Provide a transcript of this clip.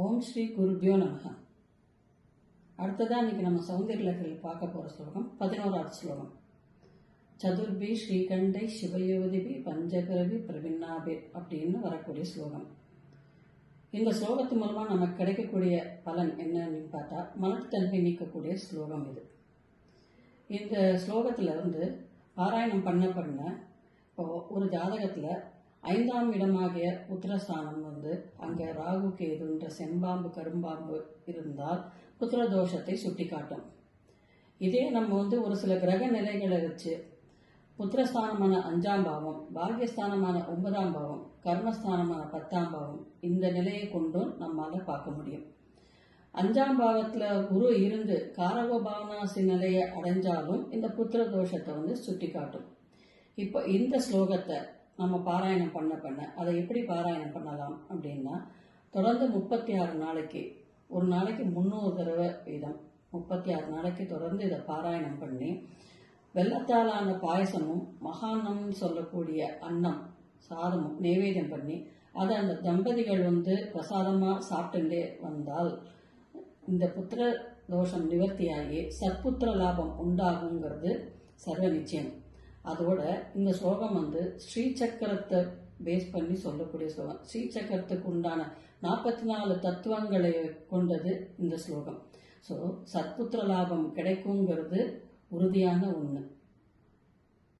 ஓம் ஸ்ரீ குருபியோ நமக. அடுத்ததாக இன்னைக்கு நம்ம சௌந்தர்ய லகரில் பார்க்க போகிற ஸ்லோகம் பதினோராவது ஸ்லோகம். சதுர்பி ஸ்ரீகண்டை சிவயோதிபி பஞ்சபிரவி பிரவின்னாபி அப்படின்னு வரக்கூடிய ஸ்லோகம். இந்த ஸ்லோகத்து மூலமாக நமக்கு கிடைக்கக்கூடிய பலன் என்னன்னு பார்த்தா மனத்தன்மை நீக்கக்கூடிய ஸ்லோகம் இது. இந்த ஸ்லோகத்தில் வந்து பாராயணம் பண்ண பண்ண இப்போ ஒரு ஜாதகத்தில் ஐந்தாம் இடமாகிய புத்திரஸ்தானம் வந்து அங்கே ராகு கேதுன்ற செம்பாம்பு கரும்பாம்பு இருந்தால் புத்திர தோஷத்தை சுட்டி காட்டும் இதே நம்ம வந்து ஒரு சில கிரக நிலைகளை வச்சு புத்திரஸ்தானமான அஞ்சாம் பாவம் பாகியஸ்தானமான ஒன்பதாம் பாவம் கர்மஸ்தானமான பத்தாம் பாவம் இந்த நிலையை கொண்டும் நம்மால் பார்க்க முடியும். அஞ்சாம் பாவத்தில் குரு இருந்து காரக பாவனாசி நிலையை அடைஞ்சாலும் இந்த புத்திர தோஷத்தை வந்து சுட்டி காட்டும் இப்போ இந்த ஸ்லோகத்தை நம்ம பாராயணம் பண்ண பண்ண அதை எப்படி பாராயணம் பண்ணலாம் அப்படின்னா தொடர்ந்து முப்பத்தி ஆறு நாளைக்கு ஒரு நாளைக்கு முந்நூறு தடவை வீதம் முப்பத்தி ஆறு நாளைக்கு தொடர்ந்து இதை பாராயணம் பண்ணி வெள்ளத்தாலான பாயசமும் மகான்னம்னு சொல்லக்கூடிய அன்னம் சாதமும் நைவேத்தியம் பண்ணி அதை அந்த தம்பதிகள் வந்து பிரசாதமாக சாப்பிட்டுட்டே வந்தால் இந்த புத்திர தோஷம் நிவர்த்தியாகி சத்புத்திர லாபம் உண்டாகுங்கிறது சர்வ நிச்சயம். அதோட இந்த ஸ்லோகம் வந்து ஸ்ரீ சக்கரத்தை பேஸ் பண்ணி சொல்லக்கூடிய ஸ்லோகம். ஸ்ரீ சக்கரத்துக்கு உண்டான நாற்பத்தி நாலு தத்துவங்களை கொண்டது இந்த ஸ்லோகம். ஸோ சத்புத்திர லாபம் கிடைக்குங்கிறது உறுதியான ஒன்று